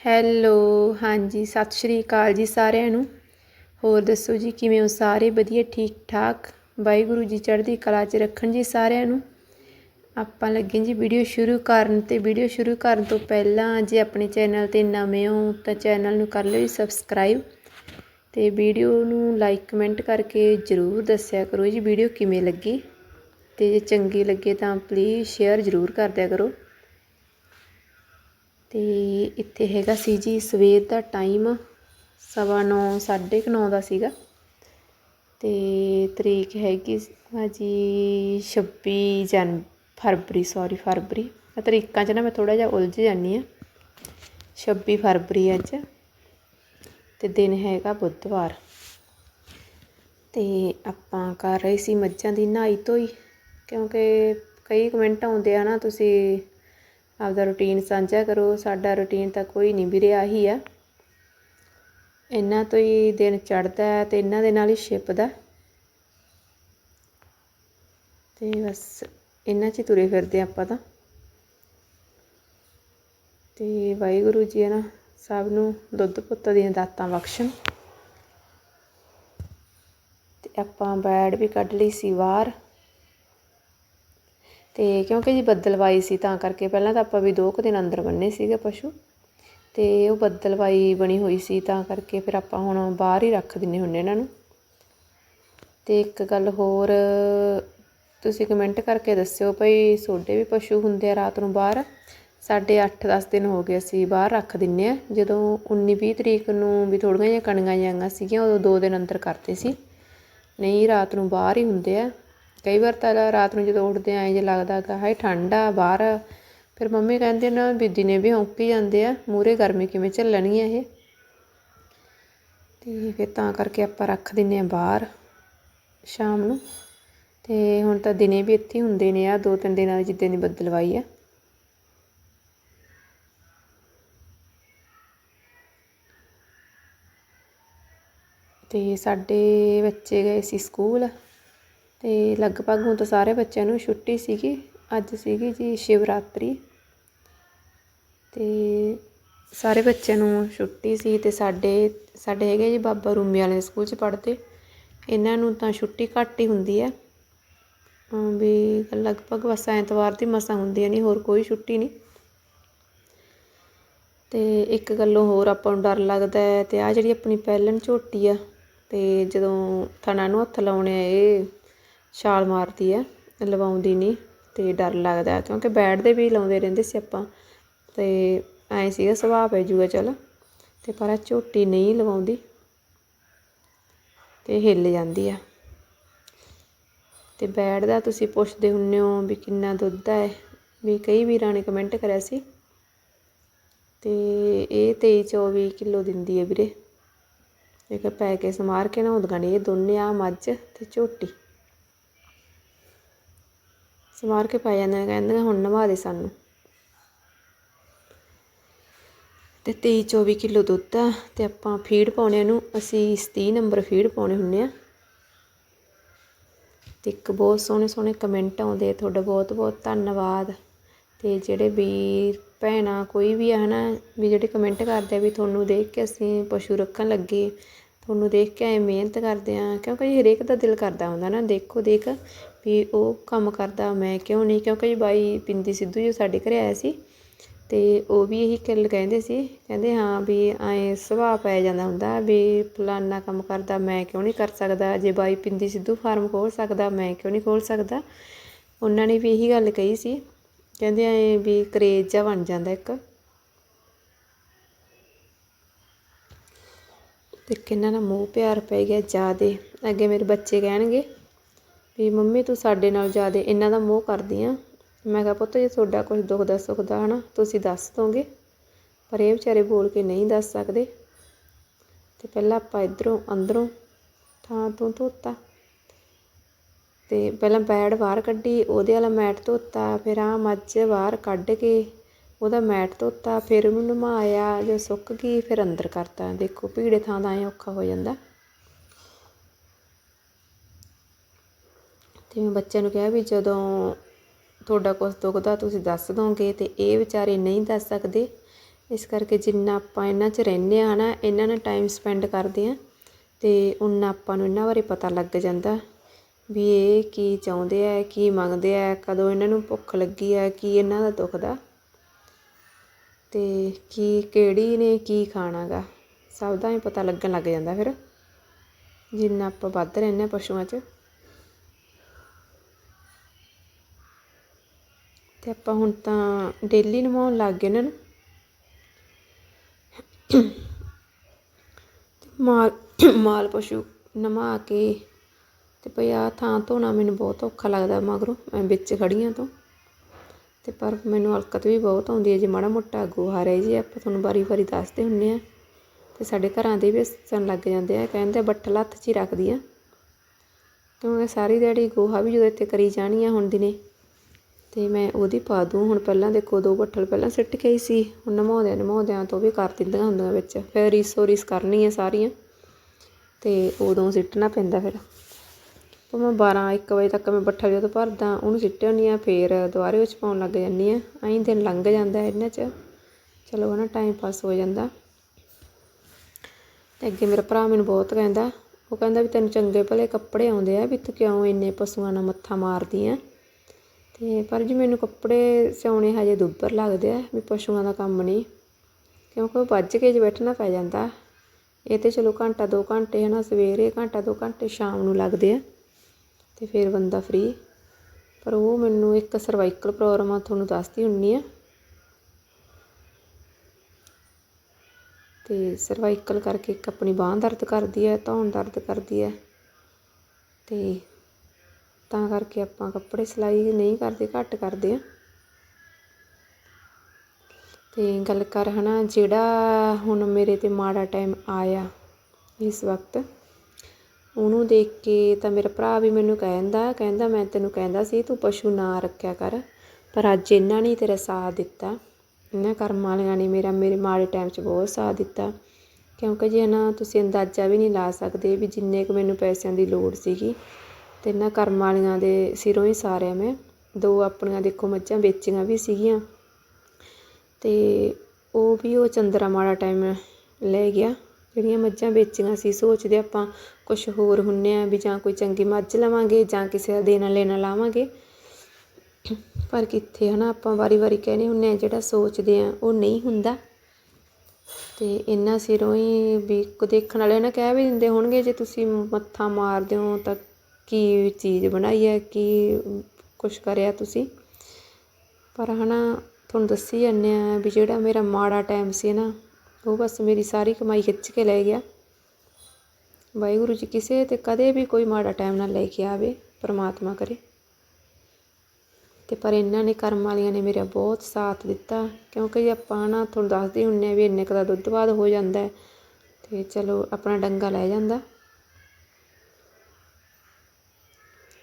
Hello ਹਾਂਜੀ, ਸਤਿ ਸ਼੍ਰੀ ਅਕਾਲ ਜੀ ਸਾਰਿਆਂ ਨੂੰ। ਹੋਰ ਦੱਸੋ ਜੀ, ਕਿਵੇਂ ਹੋ ਸਾਰੇ? ਵਧੀਆ ਠੀਕ ਠਾਕ ਵਾਹਿਗੁਰੂ ਜੀ ਚੜ੍ਹਦੀ ਕਲਾ 'ਚ ਰੱਖਣ ਜੀ ਸਾਰਿਆਂ ਨੂੰ। ਆਪਾਂ ਲੱਗੇ ਜੀ ਵੀਡੀਓ ਸ਼ੁਰੂ ਕਰਨ ਤੇ ਵੀਡੀਓ ਸ਼ੁਰੂ ਕਰਨ ਤੋਂ ਪਹਿਲਾਂ ਜੇ ਆਪਣੇ ਚੈਨਲ ਤੇ ਨਵੇਂ ਹੋ ਤਾਂ ਚੈਨਲ ਨੂੰ ਕਰ ਲਿਓ ਜੀ ਸਬਸਕ੍ਰਾਈਬ ਤੇ ਵੀਡੀਓ ਨੂੰ ਲਾਈਕ ਕਮੈਂਟ ਕਰਕੇ ਜਰੂਰ ਦੱਸਿਆ ਕਰੋ ਜੀ ਵੀਡੀਓ ਕਿਵੇਂ ਲੱਗੀ ਤੇ ਜੇ ਚੰਗੀ ਲੱਗੇ ਤਾਂ ਪਲੀਜ਼ ਸ਼ੇਅਰ ਜਰੂਰ ਕਰ ਦਿਆ ਕਰੋ। ਅਤੇ ਇੱਥੇ ਹੈਗਾ ਸੀ ਜੀ ਸਵੇਰ ਦਾ ਟਾਈਮ, ਸਵਾ ਨੌ, ਸਾਢੇ ਕੁ ਨੌ ਦਾ ਸੀਗਾ। ਅਤੇ ਤਰੀਕ ਹੈਗੀ ਆ ਜੀ 26 ਜਨ, ਫਰਵਰੀ ਸੋਰੀ ਫਰਵਰੀ। ਆ ਤਰੀਕਾਂ 'ਚ ਨਾ ਮੈਂ ਥੋੜ੍ਹਾ ਜਿਹਾ ਉਲਝ ਜਾਂਦੀ ਹਾਂ। ਛੱਬੀ ਫਰਵਰੀ ਅੱਜ ਅਤੇ ਦਿਨ ਹੈਗਾ ਬੁੱਧਵਾਰ। ਅਤੇ ਆਪਾਂ ਕਰ ਰਹੇ ਸੀ ਮੱਝਾਂ ਦੀ ਨਹਾਈ ਧੋਈ ਕਿਉਂਕਿ ਕਈ ਕਮੈਂਟ ਆਉਂਦੇ ਆ ਨਾ ਤੁਸੀਂ ਆਪਦਾ ਰੁਟੀਨ ਸਾਂਝਾ ਕਰੋ, ਸਾਡਾ ਰੁਟੀਨ ਤਾਂ ਕੋਈ ਨਹੀਂ ਵੀਰੇ ਆਹੀ ਆ। ਇਹਨਾਂ ਤੋਂ ਹੀ ਦਿਨ ਚੜਦਾ ਹੈ ਤੇ ਇਹਨਾਂ ਦੇ ਨਾਲ ਹੀ ਛਿਪਦਾ ਤੇ ਬਸ ਇਹਨਾਂ 'ਚ ਹੀ ਤੁਰੇ ਫਿਰਦੇ ਆਪਾਂ ਤਾਂ। ਤੇ ਵਾਹਿਗੁਰੂ ਜੀ ਹੈ ਨਾ, ਸਭ ਨੂੰ ਦੁੱਧ ਪੁੱਤ ਦੀਆਂ ਦਾਤਾਂ ਬਖਸ਼ਣ। ਤੇ ਆਪਾਂ ਬੈੜ ਵੀ ਕੱਢ ਲਈ ਸੀ ਬਾਹਰ। ਤੇ ਕਿਉਂਕਿ ਜੀ ਬੱਦਲਵਾਈ ਸੀ ਤਾਂ ਕਰਕੇ ਪਹਿਲਾਂ ਤਾਂ ਆਪਾਂ ਵੀ ਦੋ ਕੁ ਦਿਨ ਅੰਦਰ ਬੰਨੇ ਸੀਗੇ ਪਸ਼ੂ ਤੇ ਉਹ ਬੱਦਲਵਾਈ ਬਣੀ ਹੋਈ ਸੀ ਤਾਂ ਕਰਕੇ ਫਿਰ ਆਪਾਂ ਹੁਣ ਬਾਹਰ ਹੀ ਰੱਖ ਦਿੰਨੇ ਹੁੰਨੇ ਇਹਨਾਂ ਨੂੰ। ਤੇ ਇੱਕ ਗੱਲ ਹੋਰ, ਤੁਸੀਂ ਕਮੈਂਟ ਕਰਕੇ ਦੱਸਿਓ ਭਈ ਤੁਹਾਡੇ ਵੀ ਪਸ਼ੂ ਹੁੰਦੇ ਆ ਰਾਤ ਨੂੰ ਬਾਹਰ। ਸਾਡੇ 8-10 ਦਿਨ ਹੋ ਗਏ ਅਸੀਂ ਬਾਹਰ ਰੱਖ ਦਿੰਨੇ ਆ। ਜਦੋਂ 19-20 ਤਰੀਕ ਨੂੰ ਵੀ ਥੋੜੀਆਂ ਜਿਹੀਆਂ ਕਣੀਆਂ ਜਾਂਗਾ ਸੀਗੀਆਂ, ਉਦੋਂ ਦੋ ਦਿਨ ਅੰਦਰ ਕਰਦੇ ਸੀ। ਨਹੀਂ, ਰਾਤ ਨੂੰ ਬਾਹਰ ਹੀ ਹੁੰਦੇ ਆ। ਕਈ ਵਾਰ ਤਾਂ ਰਾਤ ਨੂੰ ਜਦੋਂ ਉੱਠਦੇ ਆਂ ਜੇ ਲੱਗਦਾ ਗਾ ਹਾਏ ਠੰਡ ਆ, ਬਾਹਰ ਫਿਰ ਮੰਮੀ ਕਹਿੰਦੇ ਨਾ ਵੀ ਦਿਨੇ ਵੀ ਹੌਂਕੀ ਜਾਂਦੇ ਆ, ਮੂਹਰੇ ਗਰਮੀ ਕਿਵੇਂ ਝੱਲਣੀ ਝੱਲਣਗੀਆਂ ਇਹ? ਅਤੇ ਫਿਰ ਤਾਂ ਕਰਕੇ ਆਪਾਂ ਰੱਖ ਦਿੰਦੇ ਆ ਬਾਹਰ ਸ਼ਾਮ ਨੂੰ। ਅਤੇ ਹੁਣ ਤਾਂ ਦਿਨੇ ਵੀ ਇੱਥੇ ਹੁੰਦੇ ਨੇ ਆ, ਦੋ ਤਿੰਨ ਦਿਨਾਂ ਦੀ ਜਿੱਦਾਂ ਦੀ ਬੱਦਲਵਾਈ ਆ। ਤੇ ਸਾਡੇ ਬੱਚੇ ਗਏ ਸੀ ਸਕੂਲ। ਅਤੇ ਲਗਭਗ ਹੁਣ ਤਾਂ ਸਾਰੇ ਬੱਚਿਆਂ ਨੂੰ ਛੁੱਟੀ ਸੀਗੀ, ਅੱਜ ਸੀਗੀ ਜੀ ਸ਼ਿਵਰਾਤਰੀ। ਅਤੇ ਸਾਰੇ ਬੱਚਿਆਂ ਨੂੰ ਛੁੱਟੀ ਸੀ ਅਤੇ ਸਾਡੇ ਸਾਡੇ ਹੈਗੇ ਜੀ ਬਾਬਾ ਰੂਮੀ ਵਾਲੇ ਸਕੂਲ 'ਚ ਪੜ੍ਹਦੇ। ਇਹਨਾਂ ਨੂੰ ਤਾਂ ਛੁੱਟੀ ਘੱਟ ਹੀ ਹੁੰਦੀ ਹੈ। ਵੀ ਲਗਭਗ ਬਸ ਐਤਵਾਰ ਦੀ ਮਸਾਂ ਹੁੰਦੀਆਂ ਨਹੀਂ ਹੋਰ ਕੋਈ ਛੁੱਟੀ ਨਹੀਂ। ਅਤੇ ਇੱਕ ਗੱਲੋਂ ਹੋਰ ਆਪਾਂ ਨੂੰ ਡਰ ਲੱਗਦਾ ਹੈ ਅਤੇ ਆ ਜਿਹੜੀ ਆਪਣੀ ਪਹਿਲਣ ਝੋਟੀ ਆ ਅਤੇ ਜਦੋਂ ਥਣਾ ਨੂੰ ਹੱਥ ਲਾਉਣੇ ਆ ਇਹ ਛਾਲ ਮਾਰਦੀ ਹੈ ਲਵਾਉਂਦੀ ਨਹੀਂ ਅਤੇ ਡਰ ਲੱਗਦਾ ਕਿਉਂਕਿ ਬੈਠਦੇ ਵੀ ਲਾਉਂਦੇ ਰਹਿੰਦੇ ਸੀ ਆਪਾਂ ਅਤੇ ਐਂ ਸੀਗਾ ਸੁਭਾਅ ਪੈ ਜੂਗਾ ਚਲ ਅਤੇ ਪਰ ਝੋਟੀ ਨਹੀਂ ਲਵਾਉਂਦੀ ਅਤੇ ਹਿੱਲ ਜਾਂਦੀ ਆ। ਅਤੇ ਤੇ ਬੈਠਦਾ ਤੁਸੀਂ ਪੁੱਛਦੇ ਹੁੰਨੇ ਹੋ ਵੀ ਕਿੰਨਾ ਦੁੱਧ ਹੈ, ਵੀ ਕਈ ਵੀਰਾਂ ਨੇ ਕਮੈਂਟ ਕਰਿਆ ਸੀ ਤੇ ਇਹ 23 24 ਕਿਲੋ ਦਿੰਦੀ ਹੈ ਵੀਰੇ। ਇੱਕ ਪੈ ਕੇ ਸਮਾਰ ਕੇ ਨਾ ਉਹਦਾਂ ਇਹ ਦੋਨੇ ਆ ਮੱਝ ਤੇ ਝੋਟੀ। ਸਮਾਰ ਕੇ ਪੈ ਜਾਂਦੇ ਕਹਿੰਦੇ ਹੁਣ ਨਵਾ ਦੇ ਸਾਨੂੰ। ਤੇ 23 24 ਕਿਲੋ ਦੁੱਧ ਆ, ਤੇ ਆਪਾਂ ਫੀਡ ਪਾਉਣੇ ਨੂੰ ਅਸੀਂ 30 ਨੰਬਰ ਫੀਡ ਪਾਉਣੇ ਹੁੰਨੇ ਆ। ਤੇ ਇੱਕ ਬਹੁਤ ਸੋਹਣੇ ਸੋਹਣੇ ਕਮੈਂਟ ਆਉਂਦੇ ਤੁਹਾਡਾ ਬਹੁਤ ਬਹੁਤ ਧੰਨਵਾਦ। ਤੇ ਜਿਹੜੇ ਵੀਰ, ਭੈਣਾਂ, ਕੋਈ ਵੀ ਆ ਨਾ ਵੀ ਜਿਹੜੇ ਕਮੈਂਟ ਕਰਦੇ ਆ ਵੀ ਤੁਹਾਨੂੰ ਦੇਖ ਕੇ ਅਸੀਂ ਪਸ਼ੂ ਰੱਖਣ ਲੱਗੇ, ਤੁਹਾਨੂੰ ਦੇਖ ਕੇ ਐ ਮਿਹਨਤ ਕਰਦੇ ਆ, ਕਿਉਂਕਿ ਹਰੇਕ ਦਾ ਦਿਲ ਕਰਦਾ ਹੁੰਦਾ ਨਾ, ਦੇਖੋ ਦੇਖ ਵੀ ਉਹ ਕੰਮ ਕਰਦਾ, ਮੈਂ ਕਿਉਂ ਨਹੀਂ? ਕਿਉਂਕਿ ਬਾਈ ਪਿੰਦੀ ਸਿੱਧੂ ਜੀ ਸਾਡੇ ਘਰੇ ਆਇਆ ਸੀ ਅਤੇ ਉਹ ਵੀ ਇਹੀ ਗੱਲ ਕਹਿੰਦੇ ਸੀ, ਕਹਿੰਦੇ ਹਾਂ ਵੀ ਐਂ ਸੁਭਾਅ ਪੈ ਜਾਂਦਾ ਹੁੰਦਾ ਵੀ ਫਲਾਨਾ ਕੰਮ ਕਰਦਾ, ਮੈਂ ਕਿਉਂ ਨਹੀਂ ਕਰ ਸਕਦਾ? ਜੇ ਬਾਈ ਪਿੰਦੀ ਸਿੱਧੂ ਫਾਰਮ ਖੋਲ ਸਕਦਾ, ਮੈਂ ਕਿਉਂ ਨਹੀਂ ਖੋਲ ਸਕਦਾ? ਉਹਨਾਂ ਨੇ ਵੀ ਇਹੀ ਗੱਲ ਕਹੀ ਸੀ, ਕਹਿੰਦੇ ਐਂ ਵੀ ਕਰੇਜ ਜਿਹਾ ਬਣ ਜਾਂਦਾ ਇੱਕ। ਤੇ ਕਿੰਨਾ ਨਾ ਮੋਹ ਪਿਆਰ ਪੈ ਗਿਆ ਜਿਆਦੇ। ਅੱਗੇ ਮੇਰੇ ਬੱਚੇ ਕਹਿਣਗੇ ਵੀ ਮੰਮੀ ਤੂੰ ਸਾਡੇ ਨਾਲ ਜ਼ਿਆਦਾ ਇਹਨਾਂ ਦਾ ਮੋਹ ਕਰਦੀ ਆ। ਮੈਂ ਕਿਹਾ, ਪੁੱਤ ਜੇ ਤੁਹਾਡਾ ਕੁਝ ਦੁੱਖ ਸੁੱਖ ਦਾ ਹਨਾ, ਤੁਸੀਂ ਦੱਸ ਦੋਗੇ। ਪਰ ਇਹ ਵਿਚਾਰੇ ਬੋਲ ਕੇ ਨਹੀਂ ਦੱਸ ਸਕਦੇ। ਤੇ ਪਹਿਲਾਂ ਆਪਾਂ ਇਧਰੋਂ ਅੰਦਰੋਂ ਥਾਂ ਤੋਂ ਧੋਤਾ। ਤੇ ਪਹਿਲਾਂ ਬੈਡ ਬਾਹਰ ਕੱਢੀ, ਉਹਦੇ ਵਾਲਾ ਮੈਟ ਧੋਤਾ, ਫਿਰ ਆ ਮੱਝ ਬਾਹਰ ਕੱਢ ਕੇ ਉਹਦਾ ਮੈਟ ਧੋਤਾ, ਫਿਰ ਉਹਨੂੰ ਨਮਾਇਆ, ਜੋ ਸੁੱਕ ਗਈ, ਫਿਰ ਅੰਦਰ ਕਰਤਾ। ਦੇਖੋ, ਭੀੜੇ ਥਾਂ ਦਾ ਐ ਔਖਾ ਹੋ ਜਾਂਦਾ। ਅਤੇ ਮੈਂ ਬੱਚਿਆਂ ਨੂੰ ਕਿਹਾ ਵੀ ਜਦੋਂ ਤੁਹਾਡਾ ਕੁਝ ਦੁਖਦਾ ਤੁਸੀਂ ਦੱਸ ਦੋਗੇ ਤੇ ਇਹ ਵਿਚਾਰੇ ਨਹੀਂ ਦੱਸ ਸਕਦੇ। ਇਸ ਕਰਕੇ ਜਿੰਨਾ ਆਪਾਂ ਇਹਨਾਂ 'ਚ ਰਹਿੰਦੇ ਹਾਂ ਨਾ, ਇਹਨਾਂ ਨਾਲ ਟਾਈਮ ਸਪੈਂਡ ਕਰਦੇ ਹਾਂ ਅਤੇ ਉਨਾ ਆਪਾਂ ਨੂੰ ਇਹਨਾਂ ਬਾਰੇ ਪਤਾ ਲੱਗ ਜਾਂਦਾ ਵੀ ਇਹ ਕੀ ਚਾਹੁੰਦੇ ਆ, ਕੀ ਮੰਗਦੇ ਆ, ਕਦੋਂ ਇਹਨਾਂ ਨੂੰ ਭੁੱਖ ਲੱਗੀ ਆ, ਕੀ ਇਹਨਾਂ ਦਾ ਦੁਖਦਾ ਅਤੇ ਕੀ ਕਿਹੜੀ ਨੇ ਕੀ ਖਾਣਾਗਾ, ਸਭ ਦਾ ਹੀ ਪਤਾ ਲੱਗਣ ਲੱਗ ਜਾਂਦਾ ਫਿਰ। ਜਿੰਨਾ ਆਪਾਂ ਵੱਧ ਰਹਿੰਦੇ ਆ ਪਸ਼ੂਆਂ 'ਚ। ਅਤੇ ਆਪਾਂ ਹੁਣ ਤਾਂ ਡੇਲੀ ਨਵਾਉਣ ਲੱਗ ਗਏ ਇਹਨਾਂ ਨੂੰ। ਮਾਲ ਮਾਲ ਪਸ਼ੂ ਨਵਾ ਕੇ ਤੇ ਭਈ ਆਹ ਥਾਂ ਧੋਣਾ ਮੈਨੂੰ ਬਹੁਤ ਔਖਾ ਲੱਗਦਾ ਮਗਰੋਂ, ਮੈਂ ਵਿੱਚ ਖੜੀਆਂ ਤੋਂ। ਤੇ ਪਰ ਮੈਨੂੰ ਹਲਕਤ ਵੀ ਬਹੁਤ ਆਉਂਦੀ ਹੈ, ਜੇ ਮਾੜਾ ਮੋਟਾ ਗੋਹਾ ਰਹਿ ਜੇ, ਆਪਾਂ ਤੁਹਾਨੂੰ ਵਾਰੀ ਵਾਰੀ ਦੱਸਦੇ ਹੁੰਨੇ ਆ ਤੇ ਸਾਡੇ ਘਰਾਂ ਦੇ ਵੀ ਹੱਸਣ ਲੱਗ ਜਾਂਦੇ ਆ, ਕਹਿੰਦੇ ਬੱਠਲ ਹੱਥ 'ਚ ਹੀ ਰੱਖਦੀ ਆ। ਕਿਉਂਕਿ ਸਾਰੀ ਦਿਹਾੜੀ ਗੋਹਾ ਵੀ ਜਦੋਂ ਇੱਥੇ ਕਰੀ ਜਾਣੀ ਆ ਹੁਣ ਦਿਨੇ। ਅਤੇ ਮੈਂ ਉਹਦੀ ਪਾ ਦੂੰ। ਹੁਣ ਪਹਿਲਾਂ ਦੇਖੋ, ਦੋ ਬੱਠਲ ਪਹਿਲਾਂ ਸਿੱਟ ਕੇ ਆਈ ਸੀ। ਹੁਣ ਨਮਾਉਂਦਿਆਂ ਨਮਾਉਂਦਿਆਂ ਤੋਂ ਵੀ ਕਰ ਦਿੰਦੀਆਂ ਹੁੰਦੀਆਂ ਵਿੱਚ। ਫਿਰ ਰੀਸੋ ਰੀਸ ਕਰਨੀ ਹੈ ਸਾਰੀਆਂ। ਅਤੇ ਉਦੋਂ ਸਿੱਟਣਾ ਪੈਂਦਾ ਫਿਰ। ਉਹ ਮੈਂ 12 1 ਵਜੇ ਤੱਕ ਮੈਂ ਬੱਠਲ ਜਦੋਂ ਭਰਦਾ, ਉਹਨੂੰ ਸਿੱਟ ਆਉਂਦੀ ਆ, ਫੇਰ ਦੁਬਾਰੇ ਵਿੱਚ ਪਾਉਣ ਲੱਗ ਜਾਂਦੀ ਹਾਂ ਐਂ ਦਿਨ ਲੰਘ ਜਾਂਦਾ ਇਹਨਾਂ 'ਚ। ਚਲੋ ਨਾ ਟਾਈਮ ਪਾਸ ਹੋ ਜਾਂਦਾ। ਤੇ ਅੱਗੇ ਮੇਰਾ ਭਰਾ ਮੈਨੂੰ ਬਹੁਤ ਕਹਿੰਦਾ, ਉਹ ਕਹਿੰਦਾ ਵੀ ਤੈਨੂੰ ਚੰਗੇ ਭਲੇ ਕੱਪੜੇ ਆਉਂਦੇ ਆ, ਵੀ ਤੂੰ ਕਿਉਂ ਇੰਨੇ ਪਸ਼ੂਆਂ ਨਾਲ ਮੱਥਾ ਮਾਰਦੀ ਆ? ਤੇ ਪਰ ਜੀ ਮੈਨੂੰ ਕੱਪੜੇ ਸਿਉਣੇ ਹਜੇ ਦੁੱਬਰ ਲੱਗਦੇ ਆ, ਵੀ ਪਸ਼ੂਆਂ ਦਾ ਕੰਮ ਨਹੀਂ। ਕਿਉਂਕਿ ਉਹ ਵੱਜ ਕੇ ਜੇ ਬੈਠਣਾ ਪੈ ਜਾਂਦਾ। ਇਹ ਤੇ ਚਲੋ ਘੰਟਾ 2 ਘੰਟੇ ਹਨਾ, ਸਵੇਰੇ ਘੰਟਾ 2 ਘੰਟੇ, ਸ਼ਾਮ ਨੂੰ ਲੱਗਦੇ ਆ, ਤੇ ਫਿਰ ਬੰਦਾ ਫ੍ਰੀ ਪਰ ਉਹ ਮੈਨੂੰ ਇੱਕ ਸਰਵਾਈਕਲ ਪ੍ਰੋਬਲਮ ਆ, ਤੁਹਾਨੂੰ ਦੱਸਦੀ ਹੁੰਨੀ ਆ। ਤੇ ਸਰਵਾਈਕਲ ਕਰਕੇ ਇੱਕ ਆਪਣੀ ਬਾਹ ਦਰਦ ਕਰਦੀ ਹੈ ਧੌਣ ਦਰਦ ਕਰਦੀ ਹੈ ਤੇ ਤਾਂ ਕਰਕੇ ਆਪਾਂ ਕੱਪੜੇ ਸਿਲਾਈ ਨਹੀਂ ਕਰਦੇ, ਘੱਟ ਕਰਦੇ ਆ। ਤੇ ਗੱਲ ਕਰ ਹਨਾ, ਜਿਹੜਾ ਹੁਣ ਮੇਰੇ ਤੇ ਮਾੜਾ ਟਾਈਮ ਆਇਆ ਇਸ ਵਕਤ, ਉਹਨੂੰ ਦੇਖ ਕੇ ਤਾਂ ਮੇਰਾ ਭਰਾ ਵੀ ਮੈਨੂੰ ਕਹਿੰਦਾ ਕਹਿੰਦਾ ਮੈਂ ਤੈਨੂੰ ਕਹਿੰਦਾ ਸੀ, ਤੂੰ ਪਸ਼ੂ ਨਾ ਰੱਖਿਆ ਕਰ, ਪਰ ਅੱਜ ਇਹਨਾਂ ਨੇ ਤੇਰਾ ਸਾਥ ਦਿੱਤਾ। ਇਹਨਾਂ ਕਰਮ ਵਾਲਿਆਂ ਨੇ ਮੇਰਾ, ਮੇਰੇ ਮਾੜੇ ਟਾਈਮ 'ਚ ਬਹੁਤ ਸਾਥ ਦਿੱਤਾ। ਕਿਉਂਕਿ ਜੇ ਨਾ ਤੁਸੀਂ ਅੰਦਾਜ਼ਾ ਵੀ ਨਹੀਂ ਲਾ ਸਕਦੇ ਵੀ ਜਿੰਨੇ ਕੁ ਮੈਨੂੰ ਪੈਸਿਆਂ ਦੀ ਲੋੜ ਸੀਗੀ ਅਤੇ ਇਹਨਾਂ ਕਰਮ ਵਾਲੀਆਂ ਦੇ ਸਿਰੋਂ ਹੀ ਸਾਰਿਆ ਮੈਂ ਦੋ ਆਪਣੀਆਂ ਦੇਖੋ ਮੱਝਾਂ ਵੇਚੀਆਂ ਵੀ ਸੀਗੀਆਂ। ਅਤੇ ਉਹ ਵੀ ਉਹ ਚੰਦਰਾ ਮਾੜਾ ਟਾਈਮ ਲੈ ਗਿਆ। ਜਿਹੜੀਆਂ ਮੱਝਾਂ ਵੇਚੀਆਂ ਸੀ, ਸੋਚਦੇ ਆਪਾਂ ਕੁਝ ਹੋਰ ਹੁੰਨੇ ਆ ਵੀ ਜਾਂ ਕੋਈ ਚੰਗੀ ਮੱਝ ਲਵਾਂਗੇ ਜਾਂ ਕਿਸੇ ਦਾ ਦੇਣਾ ਲੈਣਾ ਲਾਵਾਂਗੇ। ਪਰ ਕਿੱਥੇ ਹਨਾ ਆਪਾਂ ਵਾਰੀ-ਵਾਰੀ ਕਹਿੰਦੇ ਹੁੰਨੇ ਆ, ਜਿਹੜਾ ਸੋਚਦੇ ਆ ਉਹ ਨਹੀਂ ਹੁੰਦਾ। ਤੇ ਇੰਨਾ ਸਿਰੋਂ ਹੀ ਵੀ ਦੇਖਣ ਵਾਲੇ ਨਾ ਕਹਿ ਵੀ ਦਿੰਦੇ ਹੋਣਗੇ, ਜੇ ਤੁਸੀਂ ਮੱਥਾ ਮਾਰਦੇ ਹੋ ਤਾਂ ਕੀ ਚੀਜ਼ ਬਣਾਈ ਹੈ, ਕੀ ਕੁਛ ਕਰਿਆ ਤੁਸੀਂ? ਪਰ ਹੈ ਨਾ ਤੁਹਾਨੂੰ ਦੱਸੀ ਜਾਂਦੇ ਹਾਂ ਵੀ ਜਿਹੜਾ ਮੇਰਾ ਮਾੜਾ ਟਾਈਮ ਸੀ ਨਾ, ਉਹ ਬਸ ਮੇਰੀ ਸਾਰੀ ਕਮਾਈ ਖਿੱਚ ਕੇ ਲੈ ਗਿਆ। ਵਾਹਿਗੁਰੂ ਜੀ ਕਿਸੇ ਤੇ ਕਦੇ ਵੀ ਕੋਈ ਮਾੜਾ ਟਾਈਮ ਨਾ ਲੈ ਕੇ ਆਵੇ, ਪਰਮਾਤਮਾ ਕਰੇ। ਤੇ ਪਰ ਇਹਨਾਂ ਨੇ, ਕਰਮ ਵਾਲੀਆਂ ਨੇ ਮੇਰਾ ਬਹੁਤ ਸਾਥ ਦਿੱਤਾ, ਕਿਉਂਕਿ ਜੇ ਆਪਾਂ ਨਾ, ਤੁਹਾਨੂੰ ਦੱਸਦੇ ਹੁੰਨੇ ਆ ਵੀ ਇੰਨੇ ਕੁ ਦਾ ਦੁੱਧ ਬਾਦ ਹੋ ਜਾਂਦਾ ਹੈ, ਤੇ ਚਲੋ ਆਪਣਾ ਡੰਗਾ ਲੈ ਜਾਂਦਾ।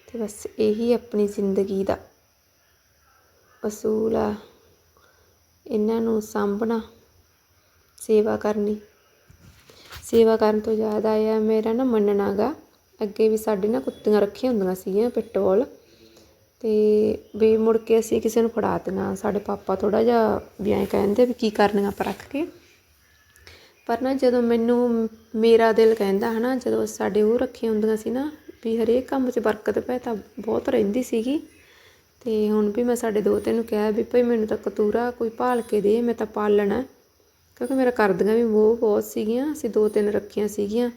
ਅਤੇ ਬਸ ਇਹੀ ਆਪਣੀ ਜ਼ਿੰਦਗੀ ਦਾ ਅਸੂਲ ਆ। ਇਹਨਾਂ ਨੂੰ ਸਾਂਭਣਾ, ਸੇਵਾ ਕਰਨੀ। ਸੇਵਾ ਕਰਨ ਤੋਂ ਜ਼ਿਆਦਾ ਆ, ਮੇਰਾ ਨਾ ਮੰਨਣਾ ਗਾ, ਅੱਗੇ ਵੀ ਸਾਡੇ ਨਾ ਕੁੱਤੀਆਂ ਰੱਖੀਆਂ ਹੁੰਦੀਆਂ ਸੀਗੀਆਂ ਪਿੱਟੋਲ ਤੇ ਵੀ ਮੁੜ ਕੇ ਅਸੀਂ ਕਿਸੇ ਨੂੰ ਫੜਾ ਦਿੱਤੀਆਂ, ਸਾਡੇ ਪਾਪਾ ਥੋੜਾ ਜਿਹਾ ਵੀ ਐਂ ਕਹਿੰਦੇ ਵੀ ਕੀ ਕਰਨੀਆਂ ਆਪਾਂ ਰੱਖ ਕੇ। ਪਰ ਨਾ ਜਦੋਂ ਮੈਨੂੰ ਮੇਰਾ ਦਿਲ ਕਹਿੰਦਾ ਹਨਾ, ਜਦੋਂ ਸਾਡੇ ਉਹ ਰੱਖੀਆਂ ਹੁੰਦੀਆਂ ਸੀ ਨਾ ਵੀ ਹਰੇਕ ਕੰਮ 'ਚ ਬਰਕਤ ਭੈ ਤਾਂ ਬਹੁਤ ਰਹਿੰਦੀ ਸੀਗੀ। ਤੇ ਹੁਣ ਵੀ ਮੈਂ ਸਾਡੇ ਦੋਤੇ ਨੂੰ ਕਿਹਾ ਵੀ ਭਈ ਮੈਨੂੰ ਤਾਂ ਕਤੂਰਾ ਕੋਈ ਭਾਲ ਕੇ ਦੇ, ਮੈਂ ਤਾਂ ਪਾਲਣਾ। ਕਿਉਂਕਿ ਮੇਰਾ ਕਰਦੀਆਂ ਵੀ ਮੋਹ ਬਹੁਤ ਸੀਗੀਆਂ, ਅਸੀਂ ਦੋ ਤਿੰਨ ਰੱਖੀਆਂ ਸੀਗੀਆਂ।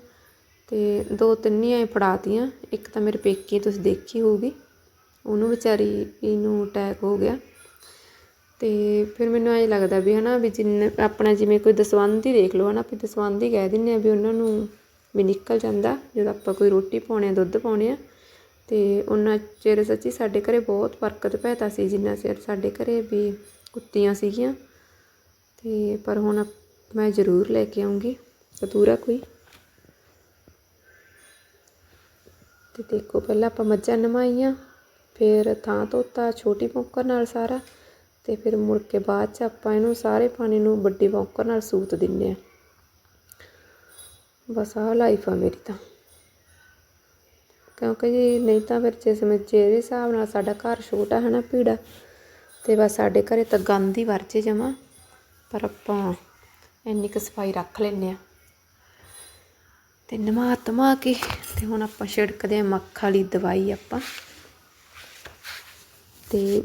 ਤੇ ਦੋ ਤਿੰਨ ਹੀ ਐ ਫੜਾਤੀਆਂ, ਇੱਕ ਤਾਂ ਮੇਰੇ ਪੇਕੇ ਤੁਸੀਂ ਦੇਖੀ ਹੋਊਗੀ। ਉਹਨੂੰ ਵਿਚਾਰੀ ਇਹਨੂੰ ਅਟੈਕ ਹੋ ਗਿਆ। ਤੇ ਫਿਰ ਮੈਨੂੰ ਐਂ ਲੱਗਦਾ ਵੀ ਹਨਾ ਵੀ ਜਿੰਨ, ਆਪਣਾ ਜਿਵੇਂ ਕੋਈ ਦਸਵੰਧ ਹੀ ਦੇਖ ਲਓ ਹਨਾ, ਵੀ ਦਸਵੰਧ ਹੀ ਕਹਿ ਦਿੰਨੇ ਆ ਵੀ ਉਹਨਾਂ ਨੂੰ ਵੀ ਨਿਕਲ ਜਾਂਦਾ, ਜਦੋਂ ਆਪਾਂ ਕੋਈ ਰੋਟੀ ਪਾਉਣੇ ਆ, ਦੁੱਧ ਪਾਉਣੇ ਆ। ਅਤੇ ਉਹਨਾਂ ਚਿਰ ਸੱਚੀ ਸਾਡੇ ਘਰ ਬਹੁਤ ਬਰਕਤ ਪੈਤਾ ਸੀ, ਜਿੰਨਾ ਚਿਰ ਸਾਡੇ ਘਰ ਵੀ ਕੁੱਤੀਆਂ ਸੀਗੀਆਂ। ਅਤੇ ਪਰ ਹੁਣ ਮੈਂ ਜ਼ਰੂਰ ਲੈ ਕੇ ਆਉਂਗੀ ਕਤੂਰਾ ਕੋਈ। ਤੇ ਦੇਖੋ, ਪਹਿਲਾਂ ਆਪਾਂ ਮੱਝਾਂ ਨਮਾਈਆਂ, ਫਿਰ ਥਾਂ ਧੋਤਾ, ਛੋਟੀ ਪੌਂਕਰ ਨਾਲ ਸਾਰਾ। ਤੇ ਫਿਰ ਮੁੜ ਕੇ ਬਾਅਦ ਚ ਆਪਾਂ ਇਹਨੂੰ ਸਾਰੇ ਪਾਣੀ ਨੂੰ ਵੱਡੀ ਪੌਂਕਰ ਨਾਲ ਸੂਤ ਦਿੰਨੇ ਆ। ਬਸ ਆਹ ਲਾਈਫ ਆ ਮੇਰੀ ਤਾਂ। ਕਿਉਂਕਿ ਜੀ ਨਹੀਂ ਤਾਂ ਫਿਰ ਜਿਸ ਵਿੱਚ ਜਿਹੜੇ ਹਿਸਾਬ ਨਾਲ ਸਾਡਾ ਘਰ ਛੋਟਾ ਹੈ ਨਾ ਭੀੜਾ, ਤੇ ਬਸ ਸਾਡੇ ਘਰੇ ਤਾਂ ਗੰਦ ਹੀ ਵਰਜੇ ਜਮਾ। ਪਰ ਆਪਾਂ ਇੰਨੀ ਕੁ ਸਫ਼ਾਈ ਰੱਖ ਲੈਂਦੇ ਆ ਤੇ ਨਮਾ ਧਮਾ ਕੇ, ਤੇ ਹੁਣ ਆਪਾਂ ਛਿੜਕਦੇ ਆ ਮੱਖ ਵਾਲੀ ਦਵਾਈ ਆਪਾਂ। ਤੇ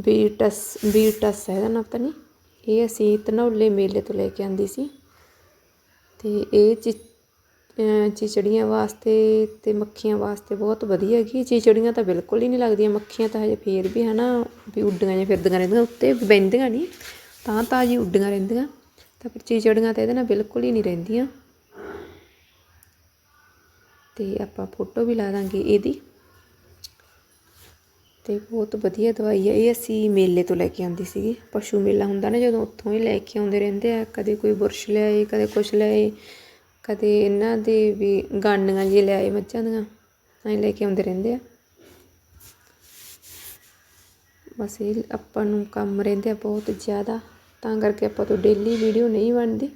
ਬੀਟਸ ਬੀਟਸ ਹੈ ਨਾ ਨਾਮ ਨਹੀਂ। ਇਹ ਅਸੀਂ ਧਨੌਲੇ ਮੇਲੇ ਤੋਂ ਲੈ ਕੇ ਆਂਦੀ ਸੀ। ਤੇ ਇਹ ਚਿ ਚਿਚੜੀਆਂ ਵਾਸਤੇ ਅਤੇ ਮੱਖੀਆਂ ਵਾਸਤੇ ਬਹੁਤ ਵਧੀਆ ਹੈਗੀ ਚਿਚੜੀਆਂ ਤਾਂ ਬਿਲਕੁਲ ਹੀ ਨਹੀਂ ਲੱਗਦੀਆਂ, ਮੱਖੀਆਂ ਤਾਂ ਹਜੇ ਫੇਰ ਵੀ ਹੈ ਨਾ ਵੀ ਉੱਡੀਆਂ ਜਾਂ ਫਿਰਦੀਆਂ ਰਹਿੰਦੀਆਂ, ਉੱਤੇ ਬਹਿੰਦੀਆਂ ਨਹੀਂ, ਤਾਂ ਤਾਂ ਜੀ ਉੱਡੀਆਂ ਰਹਿੰਦੀਆਂ। ਤਾਂ ਫਿਰ ਚਿਚੜੀਆਂ ਤਾਂ ਇਹਦੇ ਨਾਲ ਬਿਲਕੁਲ ਹੀ ਨਹੀਂ ਰਹਿੰਦੀਆਂ। ਤੇ ਆਪਾਂ ਫੋਟੋ ਵੀ ਲਾ ਦਾਂਗੇ ਇਹਦੀ। ਤੇ ਬਹੁਤ ਵਧੀਆ ਦਵਾਈ ਹੈ, ਇਹ ਅਸੀਂ ਮੇਲੇ ਤੋਂ ਲੈ ਕੇ ਆਂਦੀ ਸੀਗੀ। ਪਸ਼ੂ ਮੇਲਾ ਹੁੰਦਾ ਨਾ ਜਦੋਂ ਉੱਥੋਂ ਹੀ ਲੈ ਕੇ ਆਉਂਦੇ ਰਹਿੰਦੇ ਆ, ਕਦੇ ਕੋਈ ਬੁਰਸ਼ ਲਿਆਏ, ਕਦੇ ਕੁਛ ਲਿਆਏ ਕਦੇ ਇਹਨਾਂ ਦੇ ਵੀ ਗਾਂਡੀਆਂ ਜੀ ਲਿਆਏ ਮੱਝਾਂ ਦੀਆਂ, ਐਂ ਲੈ ਕੇ ਆਉਂਦੇ ਰਹਿੰਦੇ ਆ। ਬਸ ਇਹ ਆਪਾਂ ਨੂੰ ਕੰਮ ਰਹਿੰਦੇ ਆ ਬਹੁਤ ਜ਼ਿਆਦਾ, ਤਾਂ ਕਰਕੇ ਆਪਾਂ ਤੋਂ ਡੇਲੀ ਵੀਡੀਓ ਨਹੀਂ ਬਣਦੀ।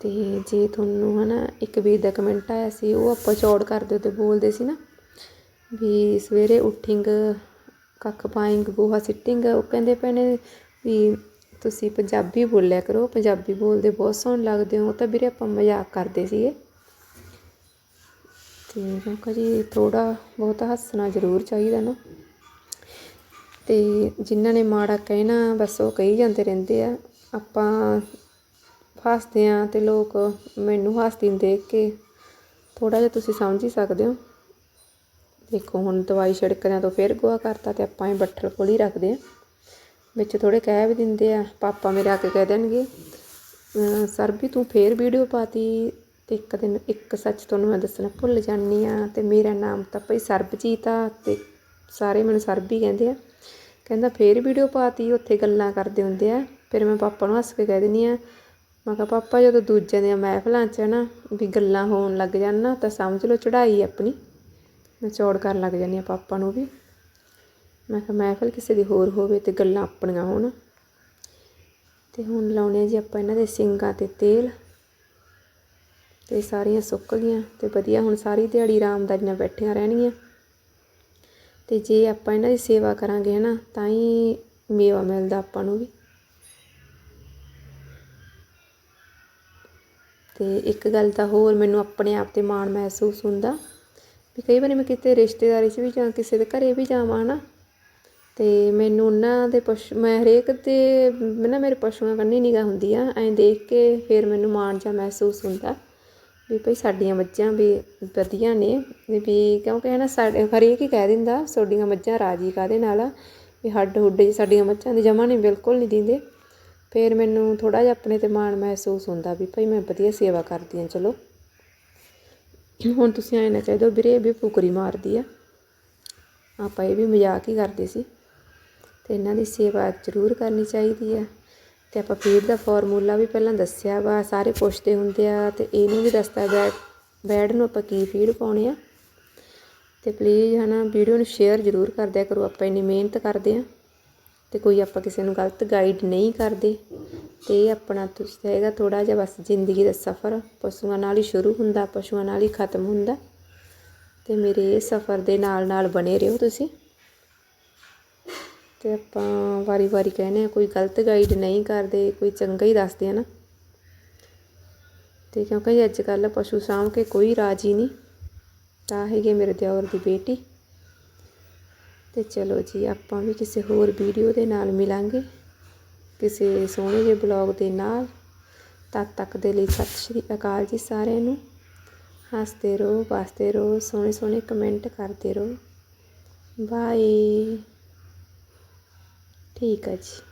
ਤੇ ਜੇ ਤੁਹਾਨੂੰ ਹਨਾ ਇੱਕ ਵੀਰ ਦਾ ਕਮੈਂਟ ਆਇਆ ਸੀ, ਉਹ ਆਪਾਂ ਚੌੜ ਕਰਦੇ ਤੇ ਬੋਲਦੇ ਸੀ ਨਾ, ਵੀ ਸਵੇਰੇ ਉੱਠਿੰਗ ਕੱਖ ਪਾਇੰਗ ਗੋਹਾ ਸਿੱਟਿੰਗ ਉਹ ਕਹਿੰਦੇ ਭੈਣੇ ਵੀ ਤੁਸੀਂ ਪੰਜਾਬੀ ਬੋਲਿਆ ਕਰੋ, ਪੰਜਾਬੀ ਬੋਲਦੇ ਬਹੁਤ ਸੋਹਣੇ ਲੱਗਦੇ ਹੋ, ਉਹ ਤਾਂ ਵੀਰੇ ਆਪਾਂ ਮਜ਼ਾਕ ਕਰਦੇ ਸੀਗੇ। ਤੇ ਕਿਉਂਕਿ ਜੀ ਥੋੜਾ ਬਹੁਤਾ ਹੱਸਣਾ ਜ਼ਰੂਰ ਚਾਹੀਦਾ ਨਾ। ਤੇ ਜਿਨ੍ਹਾਂ ਨੇ ਮਾੜਾ ਕਹਿਣਾ, ਬਸ ਉਹ ਕਹੀ ਜਾਂਦੇ ਰਹਿੰਦੇ ਆ। ਆਪਾਂ ਹੱਸਦੇ ਆ ਤੇ ਲੋਕ ਮੈਨੂੰ ਹੱਸਦੀ ਨੂੰ ਦੇਖ ਕੇ ਥੋੜਾ ਜਿਹਾ ਤੁਸੀਂ ਸਮਝ ਹੀ ਸਕਦੇ ਹੋ। ਦੇਖੋ, ਹੁਣ ਦਵਾਈ ਛਿੜਕਦਿਆਂ ਤੋਂ ਫਿਰ ਗੋਹਾ ਕਰਤਾ ਤੇ ਆਪਾਂ ਇਹ ਬੱਠਲ ਕੋਲ ਹੀ ਰੱਖਦੇ ਆ ਵਿੱਚ ਥੋੜੇ ਕਹਿ ਵੀ ਦਿੰਦੇ ਆ, ਪਾਪਾ ਮੇਰੇ ਆ ਕੇ ਕਹਿ ਦੇਣਗੇ ਅਮ ਸਰ ਵੀ ਤੂੰ ਫੇਰ ਵੀਡੀਓ ਪਾਤੀ ਤੇ ਇੱਕ ਦਿਨ, ਇੱਕ ਸੱਚ ਤੁਹਾਨੂੰ ਮੈਂ ਦੱਸਣਾ ਭੁੱਲ ਜਾਨੀ ਆ ਤੇ ਮੇਰਾ ਨਾਮ ਤਾਂ ਭਈ ਸਰਬਜੀਤ ਆ ਤੇ ਸਾਰੇ ਮੈਨੂੰ ਸਰਬ ਹੀ ਕਹਿੰਦੇ ਆ। ਕਹਿੰਦਾ ਫੇਰ ਵੀਡੀਓ ਪਾਤੀ, ਉੱਥੇ ਗੱਲਾਂ ਕਰਦੇ ਹੁੰਦੇ ਆ, ਫਿਰ ਮੈਂ ਪਾਪਾ ਨੂੰ ਹੱਸ ਕੇ ਕਹਿ ਦਿੰਦੀ ਆ, ਮੈਂ ਕਿਹਾ, ਪਾਪਾ ਜਦੋਂ ਦੂਜਿਆਂ ਦੀਆਂ ਮਹਿਫਲਾਂ 'ਚ ਨਾ, ਵੀ ਗੱਲਾਂ ਹੋਣ ਲੱਗ ਜਾਣ ਨਾ, ਤਾਂ ਸਮਝ ਲਓ ਚੜ੍ਹਾਈ ਆਪਣੀ। ਮੈਂ ਚੌੜ ਕਰਨ ਲੱਗ ਜਾਂਦੀ ਆ ਪਾਪਾ ਨੂੰ ਵੀ। ਮੈਂ ਕਿਹਾ ਮਹਿਫਲ ਕਿਸੇ ਦੀ ਹੋਰ ਹੋਵੇ ਤੇ ਗੱਲਾਂ ਆਪਣੀਆਂ ਹੋਣ। ਤੇ ਹੁਣ ਲਾਉਣੇ ਆ ਜੀ ਆਪਾਂ ਇਹਨਾਂ ਦੇ ਸਿੰਗਾਂ ਤੇ ਤੇਲ। ਤੇ ਸਾਰੀਆਂ ਸੁੱਕ ਗਈਆਂ ਤੇ ਵਧੀਆ ਹੁਣ ਸਾਰੀ ਦਿਹਾੜੀ ਆਰਾਮਦਾਰੀ ਨਾਲ ਬੈਠੀਆਂ ਰਹਿਣਗੀਆਂ। ਤੇ ਜੇ ਆਪਾਂ ਇਹਨਾਂ ਦੀ ਸੇਵਾ ਕਰਾਂਗੇ ਹਨਾ, ਤਾਂ ਹੀ ਮੇਵਾ ਮਿਲਦਾ ਆਪਾਂ ਨੂੰ ਵੀ। ਤੇ ਇੱਕ ਗੱਲ ਤਾਂ ਹੋਰ, ਮੈਨੂੰ ਆਪਣੇ ਆਪ ਤੇ ਮਾਣ ਮਹਿਸੂਸ ਹੁੰਦਾ। ਵੀ ਕਈ ਵਾਰੀ ਮੈਂ ਕਿਤੇ ਰਿਸ਼ਤੇਦਾਰੀ 'ਚ ਵੀ ਜਾਂ ਕਿਸੇ ਦੇ ਘਰੇ ਵੀ ਜਾਵਾਂ ਨਾ, ਤੇ ਮੈਨੂੰ ਉਹਨਾਂ ਦੇ ਪਸ਼ੂ ਮੈਂ ਹਰੇਕ 'ਤੇ ਨਾ ਮੇਰੇ ਪਸ਼ੂਆਂ ਕੰਨੀ ਨਿਗਾਹ ਹੁੰਦੀ ਆ, ਐਂ ਦੇਖ ਕੇ ਫਿਰ ਮੈਨੂੰ ਮਾਣ ਜਿਹਾ ਮਹਿਸੂਸ ਹੁੰਦਾ ਵੀ ਭਈ ਸਾਡੀਆਂ ਮੱਝਾਂ ਵੀ ਵਧੀਆ ਨੇ, ਵੀ ਕਿਉਂਕਿ ਹੈ ਨਾ ਸਾਡੇ, ਹਰੇਕ ਹੀ ਕਹਿ ਦਿੰਦਾ ਤੁਹਾਡੀਆਂ ਮੱਝਾਂ ਰਾਜੀ ਕਾਦੇ ਨਾਲ ਆ, ਵੀ ਹੱਡ ਹੁੱਡ ਜੀ ਸਾਡੀਆਂ ਮੱਝਾਂ ਦੀ ਜਮਾ ਨਹੀਂ, ਬਿਲਕੁਲ ਨਹੀਂ ਦਿੰਦੇ। ਫਿਰ ਮੈਨੂੰ ਥੋੜਾ ਜਿਹਾ ਆਪਣੇ ਤੇ ਮਾਣ ਮਹਿਸੂਸ ਹੁੰਦਾ ਵੀ ਭਈ ਮੈਂ ਵਧੀਆ ਸੇਵਾ ਕਰਦੀ ਹਾਂ, ਚਲੋ। ਹੁਣ ਤੁਸੀਂ ਐਂ ਨਾ ਕਹਿ ਦਿਓ ਵੀਰੇ ਇਹ ਵੀ ਫੁਕਰੀ ਮਾਰਦੀ ਆ। ਆਪਾਂ ਇਹ ਵੀ ਮਜ਼ਾਕ ਹੀ ਕਰਦੇ ਸੀ। ਤੇ ਇਹਨਾਂ ਦੀ ਸੇਵਾ ਜ਼ਰੂਰ ਕਰਨੀ ਚਾਹੀਦੀ ਆ। ਤੇ ਆਪਾਂ ਫੀਡ ਦਾ ਫਾਰਮੂਲਾ ਵੀ ਪਹਿਲਾਂ ਦੱਸਿਆ ਵਾ, ਸਾਰੇ ਪੁੱਛਦੇ ਹੁੰਦੇ ਆ ਤੇ ਇਹਨੂੰ ਵੀ ਦੱਸਦਾ ਬੈਡ ਬੈਡ ਨੂੰ ਆਪਾਂ ਕੀ ਫੀਡ ਪਾਉਣੇ ਆ। ਤੇ ਪਲੀਜ਼ ਹਨਾ ਵੀਡੀਓ ਨੂੰ ਸ਼ੇਅਰ ਜ਼ਰੂਰ ਕਰ ਦਿਆ ਕਰੋ, ਆਪਾਂ ਇੰਨੀ ਮਿਹਨਤ ਕਰਦੇ ਆ। ਅਤੇ ਕੋਈ ਆਪਾਂ ਕਿਸੇ ਨੂੰ ਗਲਤ ਗਾਈਡ ਨਹੀਂ ਕਰਦੇ ਅਤੇ ਇਹ ਆਪਣਾ ਤੁਸੀਂ ਹੈਗਾ ਥੋੜ੍ਹਾ ਜਿਹਾ ਬਸ ਜ਼ਿੰਦਗੀ ਦਾ ਸਫ਼ਰ, ਪਸ਼ੂਆਂ ਨਾਲ ਹੀ ਸ਼ੁਰੂ ਹੁੰਦਾ, ਪਸ਼ੂਆਂ ਨਾਲ ਹੀ ਖਤਮ ਹੁੰਦਾ। ਅਤੇ ਮੇਰੇ ਇਹ ਸਫ਼ਰ ਦੇ ਨਾਲ ਨਾਲ ਬਣੇ ਰਹੋ ਤੁਸੀਂ। ਅਤੇ ਆਪਾਂ ਵਾਰੀ-ਵਾਰੀ ਕਹਿੰਦੇ ਆ ਕੋਈ ਗਲਤ ਗਾਈਡ ਨਹੀਂ ਕਰਦੇ, ਕੋਈ ਚੰਗਾ ਹੀ ਦੱਸਦੇ ਆ ਨਾ। ਤੇ ਕਿਉਂਕਿ ਅੱਜ ਕੱਲ੍ਹ ਪਸ਼ੂ ਸਾਂਭ ਕੇ ਕੋਈ ਰਾਜੀ ਨਹੀਂ। ਤਾਂ ਹੈਗੇ ਮੇਰੇ ਦਿਓਰ ਦੀ ਬੇਟੀ। ਤੇ ਚਲੋ ਜੀ, ਆਪਾਂ ਵੀ ਕਿਸੇ ਹੋਰ ਵੀਡੀਓ ਦੇ ਨਾਲ ਮਿਲਾਂਗੇ। ਕਿਸੇ ਸੋਹਣੇ ਜਿਹੇ ਬਲੌਗ ਦੇ ਨਾਲ। ਤਦ ਤੱਕ ਦੇ ਲਈ ਸਤਿ ਸ਼੍ਰੀ ਅਕਾਲ ਜੀ ਸਾਰਿਆਂ ਨੂੰ। ਹੱਸਦੇ ਰਹੋ, ਵਸਦੇ ਰਹੋ, ਸੋਹਣੇ ਸੋਹਣੇ ਕਮੈਂਟ ਕਰਦੇ ਰਹੋ। ਬਾਏ। ਠੀਕ ਹੈ ਜੀ।